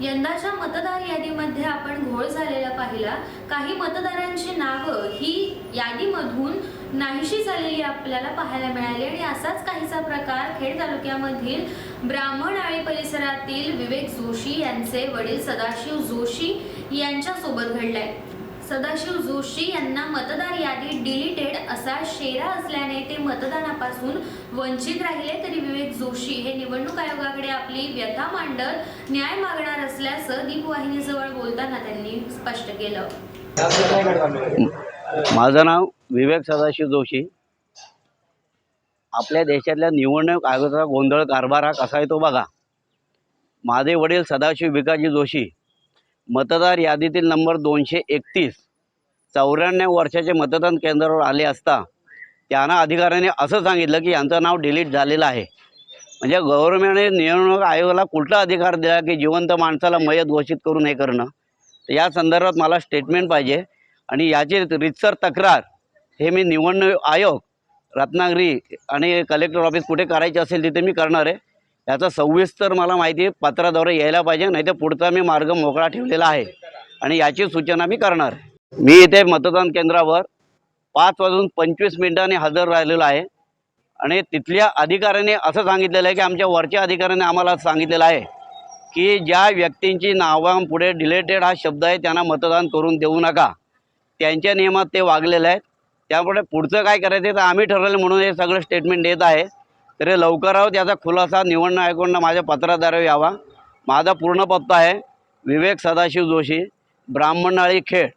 यंदाच्या मतदार यादीमध्ये आपण घोळ झालेला पाहिला. काही मतदारांची नावं ही यादीमधून नाहीशी झालेली आपल्याला पाहायला मिळाली आणि असाच काहीसा प्रकार खेड तालुक्यामधील ब्राह्मण आणि परिसरातील विवेक जोशी यांचे वडील सदाशिव जोशी यांच्यासोबत घडलाय. सदाशिव जोशी यांना मतदार यादी डिलीटेड असा शेरा असल्याने ते मतदानापासून वंचित राहिले तरी विवेक जोशी. हे निवडणूक आयोगाकडे आपली व्यथा मांडत न्याय मागणार असल्याचं दीपवाहिनीजवळ बोलताना त्यांनी स्पष्ट केलं. माझं नाव विवेक सदाशिव जोशी. आपल्या देशातल्या निवडणूक आयोगाचा गोंधळ कारभार हा कसा आहे तो बघा. माझे वडील सदाशिव भिकाजी जोशी मतदार यादीतील नंबर दोनशे एकतीस चौऱ्याण्णव वर्षाचे मतदान केंद्रावर आले असता त्यांना अधिकाऱ्याने असं सांगितलं की यांचं नाव डिलीट झालेलं आहे. म्हणजे गव्हर्नमेंटने निवडणूक आयोगाला कुठला अधिकार दिला की जिवंत माणसाला मयत घोषित करून हे करणं? तर या संदर्भात मला स्टेटमेंट पाहिजे आणि याची रितसर तक्रार हे मी निवडणूक आयोग रत्नागिरी आणि कलेक्टर ऑफिस कुठे करायचे असेल तिथे मी करणार आहे. याचा सविस्तर मला माहिती पत्राद्वारे यायला पाहिजे नाही तर पुढचा मी मार्ग मोकळा ठेवलेला आहे आणि याची सूचना मी करणार आहे. मी इथे मतदान केंद्रावर पाच वाजून पंचवीस मिनिटांनी हजर राहिलेलो आहे. आणि तिथल्या अधिकाऱ्याने असं सांगितलेलं आहे की आमच्या वरच्या अधिकाऱ्याने आम्हाला सांगितलेलं आहे की ज्या व्यक्तींची नावांपुढे डिलेटेड हा शब्द आहे त्यांना मतदान करून देऊ नका. त्यांच्या नियमात ते वागलेलं आहेत. त्यामुळे पुढचं काय करायचं आहे तर आम्ही ठरवलं म्हणून हे सगळं स्टेटमेंट देत आहे. तरी हे त्याचा खुलासा निवडणूक आयोगानं माझ्या पत्राद्वारे यावा. माझा पूर्ण पत्ता आहे विवेक सदाशिव जोशी ब्राह्मणाळी खेड.